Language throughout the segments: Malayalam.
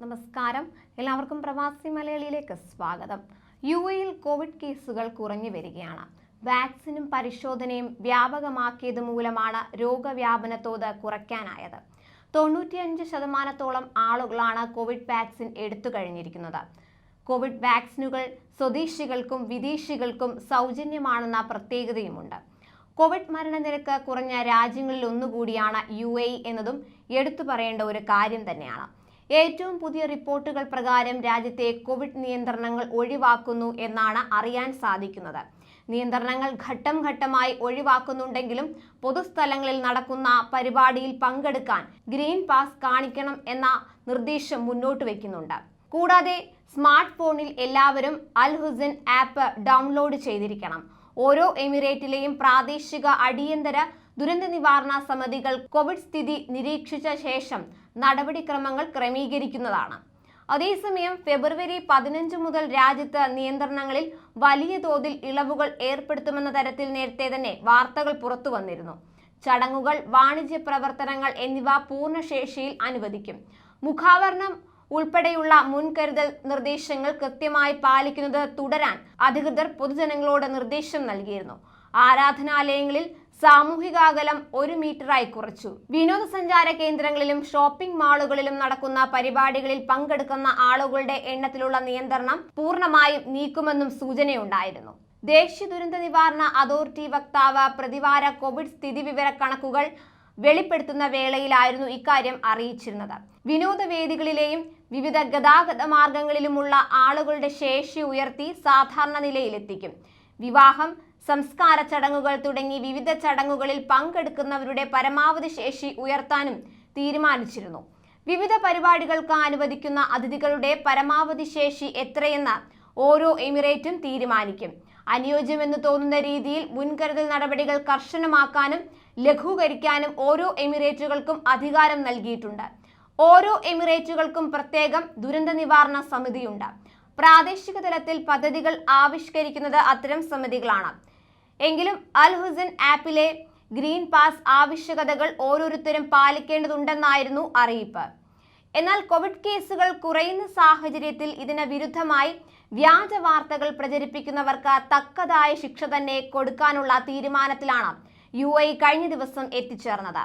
നമസ്കാരം. എല്ലാവർക്കും പ്രവാസി മലയാളിയിലേക്ക് സ്വാഗതം. യു എയിൽ കോവിഡ് കേസുകൾ കുറഞ്ഞു വരികയാണ്. വാക്സിനും പരിശോധനയും വ്യാപകമാക്കിയത് മൂലമാണ് രോഗവ്യാപന തോത് കുറയ്ക്കാനായത്. തൊണ്ണൂറ്റിയഞ്ച് ശതമാനത്തോളം ആളുകളാണ് കോവിഡ് വാക്സിൻ എടുത്തു കഴിഞ്ഞിരിക്കുന്നത്. കോവിഡ് വാക്സിനുകൾ സ്വദേശികൾക്കും വിദേശികൾക്കും സൗജന്യമാണെന്ന പ്രത്യേകതയുമുണ്ട്. കോവിഡ് മരണനിരക്ക് കുറഞ്ഞ രാജ്യങ്ങളിൽ ഒന്നുകൂടിയാണ് യു എ എന്നതും എടുത്തു പറയേണ്ട ഒരു കാര്യം തന്നെയാണ്. ഏറ്റവും പുതിയ റിപ്പോർട്ടുകൾ പ്രകാരം രാജ്യത്തെ കോവിഡ് നിയന്ത്രണങ്ങൾ ഒഴിവാക്കുന്നു എന്നാണ് അറിയാൻ സാധിക്കുന്നത്. നിയന്ത്രണങ്ങൾ ഘട്ടം ഘട്ടമായി ഒഴിവാക്കുന്നുണ്ടെങ്കിലും പൊതുസ്ഥലങ്ങളിൽ നടക്കുന്ന പരിപാടിയിൽ പങ്കെടുക്കാൻ ഗ്രീൻ പാസ് കാണിക്കണം എന്ന നിർദ്ദേശം മുന്നോട്ട് വയ്ക്കുന്നുണ്ട് കൂടാതെ സ്മാർട്ട് ഫോണിൽ എല്ലാവരും അൽ ഹുസൻ ആപ്പ് ഡൗൺലോഡ് ചെയ്തിരിക്കണം. ഓരോ എമിറേറ്റിലെയും പ്രാദേശിക അടിയന്തര ദുരന്ത നിവാരണ സമിതികൾ കോവിഡ് സ്ഥിതി നിരീക്ഷിച്ച ശേഷം നടപടിക്രമങ്ങൾ ക്രമീകരിക്കുന്നതാണ്. അതേസമയം ഫെബ്രുവരി പതിനഞ്ച് മുതൽ രാജ്യത്ത് നിയന്ത്രണങ്ങളിൽ വലിയ തോതിൽ ഇളവുകൾ ഏർപ്പെടുത്തുമെന്ന തരത്തിൽ നേരത്തെ തന്നെ വാർത്തകൾ പുറത്തു വന്നിരുന്നു. ചടങ്ങുകൾ വാണിജ്യ പ്രവർത്തനങ്ങൾ എന്നിവ പൂർണശേഷിയിൽ അനുവദിക്കും. മുഖാവരണം ഉൾപ്പെടെയുള്ള മുൻകരുതൽ നിർദ്ദേശങ്ങൾ കൃത്യമായി പാലിക്കുന്നത് തുടരാൻ അധികൃതർ പൊതുജനങ്ങളോട് നിർദ്ദേശം നൽകിയിരുന്നു. ആരാധനാലയങ്ങളിൽ സാമൂഹിക അകലം ഒരു മീറ്ററായി കുറച്ചു. വിനോദസഞ്ചാര കേന്ദ്രങ്ങളിലും ഷോപ്പിംഗ് മാളുകളിലും നടക്കുന്ന പരിപാടികളിൽ പങ്കെടുക്കുന്ന ആളുകളുടെ എണ്ണത്തിലുള്ള നിയന്ത്രണം പൂർണമായും നീക്കുമെന്നും സൂചനയുണ്ടായിരുന്നു. ദേശീയ ദുരന്ത നിവാരണ അതോറിറ്റി വക്താവ് പ്രതിവാര കോവിഡ് സ്ഥിതി വിവര കണക്കുകൾ വെളിപ്പെടുത്തുന്ന വേളയിലായിരുന്നു ഇക്കാര്യം അറിയിച്ചിരുന്നത്. വിനോദവേദികളിലെയും വിവിധ ഗതാഗത മാർഗങ്ങളിലുമുള്ള ആളുകളുടെ ശേഷി ഉയർത്തി സാധാരണ നിലയിലെത്തിക്കും. വിവാഹം സംസ്കാര ചടങ്ങുകൾ തുടങ്ങി വിവിധ ചടങ്ങുകളിൽ പങ്കെടുക്കുന്നവരുടെ പരമാവധി ശേഷി ഉയർത്താനും തീരുമാനിച്ചിരുന്നു. വിവിധ പരിപാടികൾക്ക് അനുവദിക്കുന്ന അതിഥികളുടെ പരമാവധി ശേഷി എത്രയെന്ന് ഓരോ എമിറേറ്റും തീരുമാനിക്കും. അനുയോജ്യമെന്ന് തോന്നുന്ന രീതിയിൽ മുൻകരുതൽ നടപടികൾ കർശനമാക്കാനും ലഘൂകരിക്കാനും ഓരോ എമിറേറ്റുകൾക്കും അധികാരം നൽകിയിട്ടുണ്ട്. ഓരോ എമിറേറ്റുകൾക്കും പ്രത്യേകം ദുരന്ത നിവാരണ സമിതിയുണ്ട്. പ്രാദേശിക തലത്തിൽ പദ്ധതികൾ ആവിഷ്കരിക്കുന്നത് അത്തരം സമിതികളാണ്. എങ്കിലും അൽ ഹുസൻ ആപ്പിലെ ഗ്രീൻ പാസ് ആവശ്യകതകൾ ഓരോരുത്തരും പാലിക്കേണ്ടതുണ്ടെന്നായിരുന്നു അറിയിപ്പ്. എന്നാൽ കോവിഡ് കേസുകൾ കുറയുന്ന സാഹചര്യത്തിൽ ഇതിന് വിരുദ്ധമായി വ്യാജ വാർത്തകൾ പ്രചരിപ്പിക്കുന്നവർക്ക് തക്കതായ ശിക്ഷ തന്നെ കൊടുക്കാനുള്ള തീരുമാനത്തിലാണ് യു കഴിഞ്ഞ ദിവസം എത്തിച്ചേർന്നത്.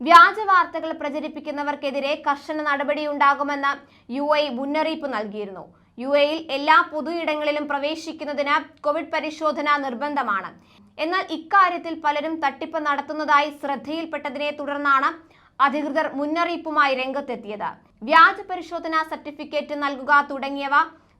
വ്യാജ വാർത്തകൾ പ്രചരിപ്പിക്കുന്നവർക്കെതിരെ കർശന നടപടിയുണ്ടാകുമെന്ന് യു ഐ മുന്നറിയിപ്പ് നൽകിയിരുന്നു. യു എയിൽ എല്ലാ പൊതുയിടങ്ങളിലും പ്രവേശിക്കുന്നതിന് കോവിഡ് പരിശോധന നിർബന്ധമാണ്. എന്നാൽ ഇക്കാര്യത്തിൽ പലരും തട്ടിപ്പ് നടത്തുന്നതായി ശ്രദ്ധയിൽപ്പെട്ടതിനെ തുടർന്നാണ് അധികൃതർ മുന്നറിയിപ്പുമായി രംഗത്തെത്തിയത്. വ്യാജ പരിശോധനാ സർട്ടിഫിക്കറ്റ് നൽകുക തുടങ്ങിയവ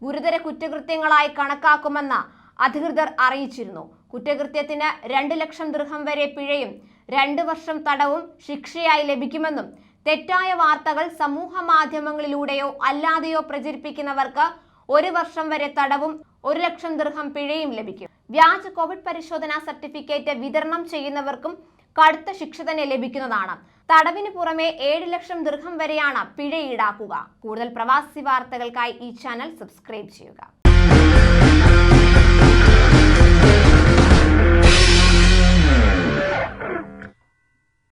ഗുരുതര കുറ്റകൃത്യങ്ങളായി കണക്കാക്കുമെന്ന് അധികൃതർ അറിയിച്ചിരുന്നു. കുറ്റകൃത്യത്തിന് രണ്ട് ലക്ഷം ദൃഹം വരെ പിഴയും രണ്ട് വർഷം തടവും ശിക്ഷയായി ലഭിക്കുമെന്നും തെറ്റായ വാർത്തകൾ സമൂഹ മാധ്യമങ്ങളിലൂടെയോ അല്ലാതെയോ പ്രചരിപ്പിക്കുന്നവർക്ക് ഒരു വർഷം വരെ തടവും ഒരു ലക്ഷം ദൃഹം പിഴയും ലഭിക്കും. വ്യാജ കോവിഡ് പരിശോധനാ സർട്ടിഫിക്കറ്റ് വിതരണം ചെയ്യുന്നവർക്കും കടുത്ത ശിക്ഷ തന്നെ ലഭിക്കുന്നതാണ്. തടവിന് പുറമെ ഏഴ് ലക്ഷം ദൃഹം വരെയാണ് പിഴ ഈടാക്കുക. കൂടുതൽ പ്രവാസി വാർത്തകൾക്കായി ഈ ചാനൽ സബ്സ്ക്രൈബ് ചെയ്യുക.